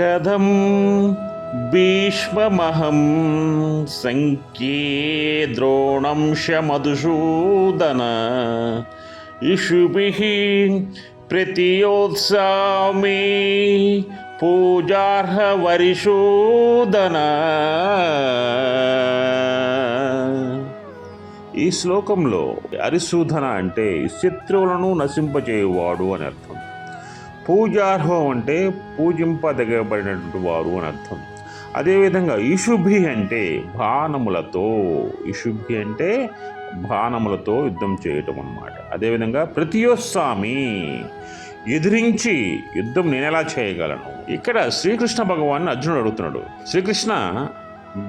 కథం భీష్మమహం సంఖ్యే ద్రోణం శమధుసూదన ఇషుభి ప్రతియోత్సామి పూజార్హవరిశూదన ఈ శ్లోకంలో అరిశూధన అంటే శత్రువులను నశింపచేయువాడు అని అర్థం. పూజార్హం అంటే పూజింపదగబడినటువంటి వారు అని అర్థం. అదేవిధంగా ఇషుభి అంటే బాణములతో ఇషుభి అంటే బాణములతో యుద్ధం చేయటం అన్నమాట. అదేవిధంగా ప్రతియోస్వామి ఎదిరించి యుద్ధం నేను ఎలా చేయగలను? ఇక్కడ శ్రీకృష్ణ భగవాన్ అర్జునుడు అడుగుతున్నాడు. శ్రీకృష్ణ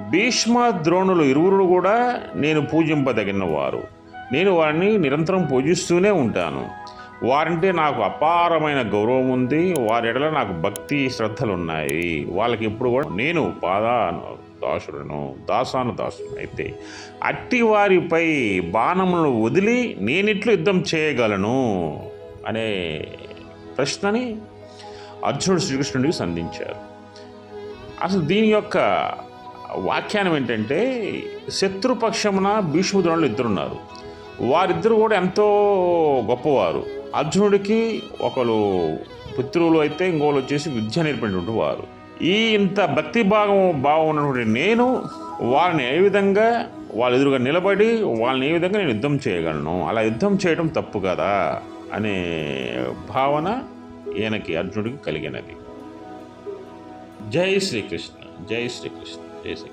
భీష్మ ద్రోణులు ఇరువురు కూడా నేను పూజింపదగిన వారు నేను వారిని నిరంతరం పూజిస్తూనే ఉంటాను. వారంటే నాకు అపారమైన గౌరవం ఉంది. వారి ఎడల నాకు భక్తి శ్రద్ధలు ఉన్నాయి వాళ్ళకి ఇప్పుడు కూడా నేను పాదాను దాసుడను దాసాను దాసుడు అయితే అట్టి వారిపై బాణములను వదిలి నేనిట్లు యుద్ధం చేయగలను అనే ప్రశ్నని అర్జునుడు శ్రీకృష్ణుడికి సంధించారు. అసలు దీని యొక్క వ్యాఖ్యానం ఏంటంటే శత్రుపక్షమున భీష్మద్రోణులు ఇద్దరున్నారు. వారిద్దరు కూడా ఎంతో గొప్పవారు. అర్జునుడికి ఒకరు పుత్రులు అయితే ఇంకోళ్ళు వచ్చేసి విద్య నేర్పినటువంటి వారు. ఈ ఇంత భక్తి భాగం భావం ఉన్నటువంటి నేను వారిని ఏ విధంగా వాళ్ళ ఎదురుగా నిలబడి వాళ్ళని ఏ విధంగా నేను యుద్ధం చేయగలను? అలా యుద్ధం చేయడం తప్పు కదా అనే భావన ఈయనకి అర్జునుడికి కలిగినది. జై శ్రీకృష్ణ జై శ్రీకృష్ణ జై శ్రీ